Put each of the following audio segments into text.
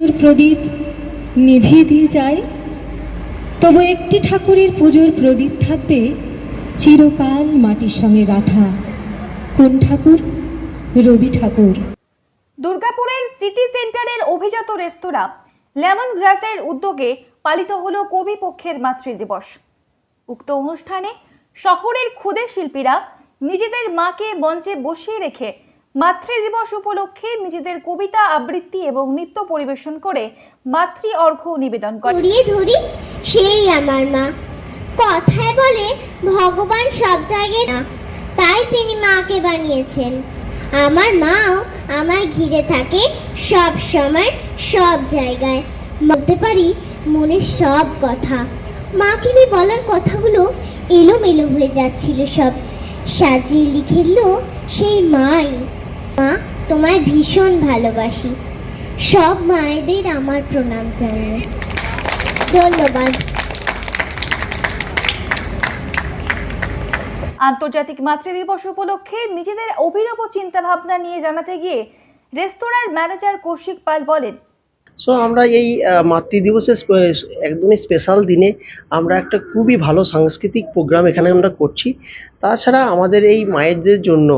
প্রদীপ নিভিয়ে দিয়ে যায়, তবু একটি ঠাকুরের পুজোর প্রদীপ থাকবে চিরকাল মাটির সঙ্গে গাঁথা। কোন ঠাকুর? রবি ঠাকুর। দুর্গাপুরের সিটি সেন্টারের অভিজাত রেস্তোরাঁ লেমন গ্রাসের উদ্যোগে পালিত হল কবি পক্ষের মাতৃদিবস উক্ত অনুষ্ঠানে শহরের ক্ষুদে শিল্পীরা নিজেদের মাকে মঞ্চে বসিয়ে রেখে মাতৃদিবস উপলক্ষে নিজেদের কবিতা, আবৃত্তি এবং নৃত্য পরিবেশন করে মাতৃ অর্ঘ নিবেদন করে। ধরি সেই আমার মা। কথায় বলে, ভগবান সব জায়গায় না। তাই তিনি মাকে বানিয়েছেন। আমার মাও আমায় ঘিরে থাকে সব সময়, সব জায়গায়। বলতে পারি মনের সব কথা। মাকে নিয়ে বলার কথাগুলো এলোমেলো হয়ে যাচ্ছিল সব। সাজিয়ে লিখেলো সেই মাই। মা, তোমায় ভীষণ ভালোবাসি। সব মায়েদের আমার প্রণাম জানাই। ধন্যবাদ। আন্তর্জাতিক মাতৃদিবস উপলক্ষে নিজেদের অভিনব চিন্তা ভাবনা নিয়ে জানাতে গিয়ে রেস্তোরাঁর ম্যানেজার কৌশিক পাল বলেন সো আমরা এই আহ, মাতৃ দিবসের একদমই স্পেশাল দিনে আমরা একটা খুবই ভালো সাংস্কৃতিক প্রোগ্রাম এখানে আমরা করছি। তাছাড়া আমাদের এই মায়েদের জন্য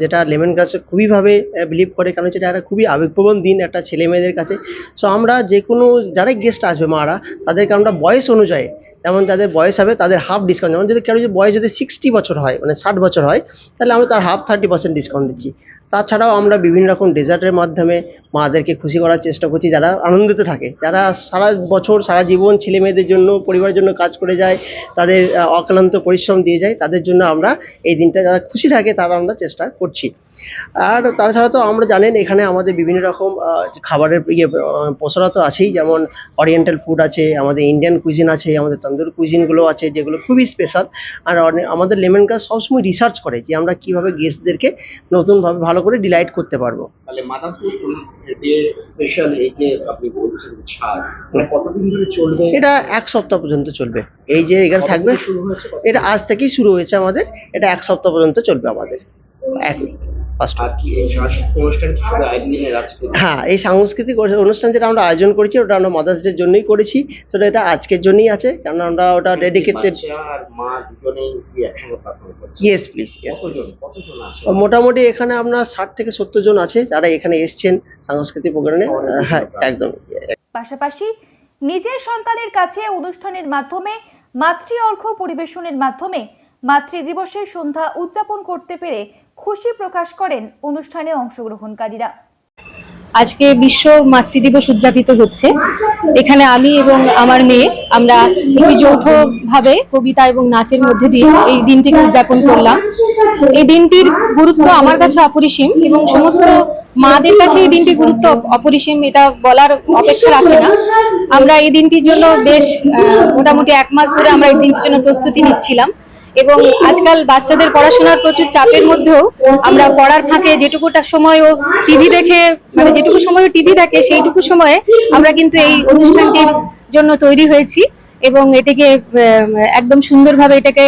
যেটা লেমন গ্রাসে খুবইভাবে বিলিভ করে কারণ যেটা একটা খুবই আবেগপ্রবণ দিন একটা ছেলে মেয়েদের কাছে। সো আমরা যে কোনো যারাই গেস্ট আসবে মারা তাদেরকে আমরা বয়স অনুযায়ী যেমন যাদের বয়স হবে তাদের হাফ ডিসকাউন্ট যেমন যদি কারও যদি বয়স যদি সিক্সটি বছর হয় মানে ষাট বছর হয় তাহলে আমরা তার হাফ থার্টি পার্সেন্ট ডিসকাউন্ট দিচ্ছি। তাছাড়াও আমরা বিভিন্ন রকম ডেজার্টের মাধ্যমে মাদেরকে খুশি করার চেষ্টা করছি, যারা আনন্দিত থাকে, যারা সারা বছর, সারা জীবন ছেলে মেয়েদের জন্য, পরিবারের জন্য কাজ করে যায়, তাদের অক্লান্ত পরিশ্রম দিয়ে যায়, তাদের জন্য আমরা এই দিনটা, যারা খুশি থাকে, তারা আমরা চেষ্টা করছি। আর তাছাড়া তো আমরা জানেন এখানে আমাদের বিভিন্ন রকম খাবারের ইয়ে পসরা তো আছেই। যেমন অরিয়েন্টাল ফুড আছে আমাদের ইন্ডিয়ান কুইজিন আছে আমাদের তন্দুর কুইজিনগুলো আছে যেগুলো খুবই স্পেশাল আর আমাদের লেমন গ্রাস সবসময় রিসার্চ করে যে আমরা কীভাবে গেস্টদেরকে নতুনভাবে ভালো করে ডিলাইট করতে পারব। তাহলে স্পেশাল এই যে আপনি বলছেন ছাড় কতদিন ধরে চলবে? এটা এক সপ্তাহ পর্যন্ত চলবে। এই যে এখানে থাকবে এটা আজ থেকেই শুরু হয়েছে আমাদের এটা এক সপ্তাহ পর্যন্ত চলবে আমাদের। এক হ্যাঁ এই সাংস্কৃতিক অনুষ্ঠান যেটা আমরা আয়োজন করেছি ওটা আমরা মাদার্স ডের জন্যই করেছি। তো এটা আজকের জন্যই আছে কারণ আমরা ওটা ডেডিকেটেড ইয়েস প্লিজ ইয়েস কতজন? কতজন আছে? মোটামুটি এখানে আপনার ষাট থেকে সত্তর জন আছে যারা এখানে এসছেন সাংস্কৃতিক প্রোগ্রামে। হ্যাঁ একদম। পাশাপাশি নিজের সন্তানের কাছে অনুষ্ঠানের মাধ্যমে মাতৃ অর্ঘ্য পরিবেশনের মাধ্যমে মাতৃ দিবসের সন্ধ্যা উদযাপন করতে পেরে খুশি প্রকাশ করেন অনুষ্ঠানে অংশগ্রহণকারীরা। আজকে বিশ্ব মাতৃদিবস উদযাপিত হচ্ছে। এখানে আমি এবং আমার মেয়ে, আমরা একটি যৌথভাবে কবিতা এবং নাচের মধ্যে দিয়ে এই দিনটিকে উদযাপন করলাম। এই দিনটির গুরুত্ব আমার কাছে অপরিসীম এবং সমস্ত মাদের কাছে এই দিনটির গুরুত্ব অপরিসীম, এটা বলার অপেক্ষা রাখে না। আমরা এই দিনটির জন্য বেশ মোটামুটি এক মাস ধরে আমরা এই দিনটির জন্য প্রস্তুতি নিচ্ছিলাম। এবং আজকাল বাচ্চাদের পড়াশোনার প্রচুর চাপের মধ্যেও আমরা পড়ার ফাঁকে যেটুকুটা সময় ও টিভি দেখে মানে যেটুকু সময় টিভি দেখে, সেইটুকু সময়ে আমরা কিন্তু এই অনুষ্ঠানটির জন্য তৈরি হয়েছি এবং এটাকে একদম সুন্দরভাবে এটাকে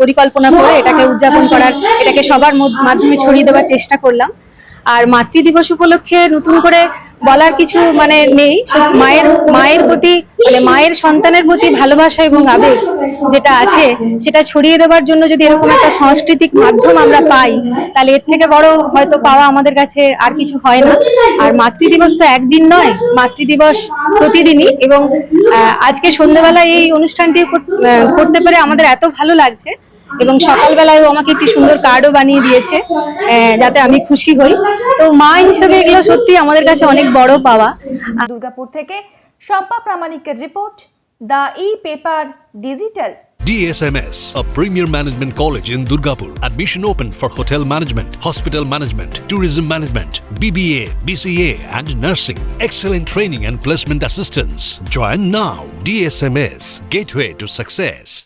পরিকল্পনা করে এটাকে উদযাপন করার, এটাকে সবার মাধ্যমে ছড়িয়ে দেওয়ার চেষ্টা করলাম। আর মাতৃ দিবস উপলক্ষে নতুন করে বলার কিছু মানে নেই। মায়ের মায়ের প্রতি মানে মায়ের সন্তানের প্রতি ভালোবাসা এবং আবেগ যেটা আছে, সেটা ছড়িয়ে দেওয়ার জন্য যদি এরকম একটা সাংস্কৃতিক মাধ্যম আমরা পাই, তাহলে এর থেকে বড় হয়তো পাওয়া আমাদের কাছে আর কিছু হয় না। আর মাতৃ দিবস তো একদিন নয় মাতৃ দিবস প্রতিদিনই এবং আজকে সন্ধ্যেবেলায় এই অনুষ্ঠানটি করতে পেরে আমাদের এত ভালো লাগছে। এবং সকালবেলায় ও আমাকে একটি সুন্দর কার্ডও বানিয়ে দিয়েছে যাতে আমি খুশি হই তো মা হিসেবে এগুলো সত্যি আমাদের কাছে অনেক বড় পাওয়া দুর্গাপুর থেকে Shampa প্রামাণিকের report the E paper digital DSMS, a premier management college in Durgapur. Admission open for hotel management, hospital management, tourism management, BBA, BCA, and nursing. Excellent training and placement assistance. Join now. DSMS, gateway to success.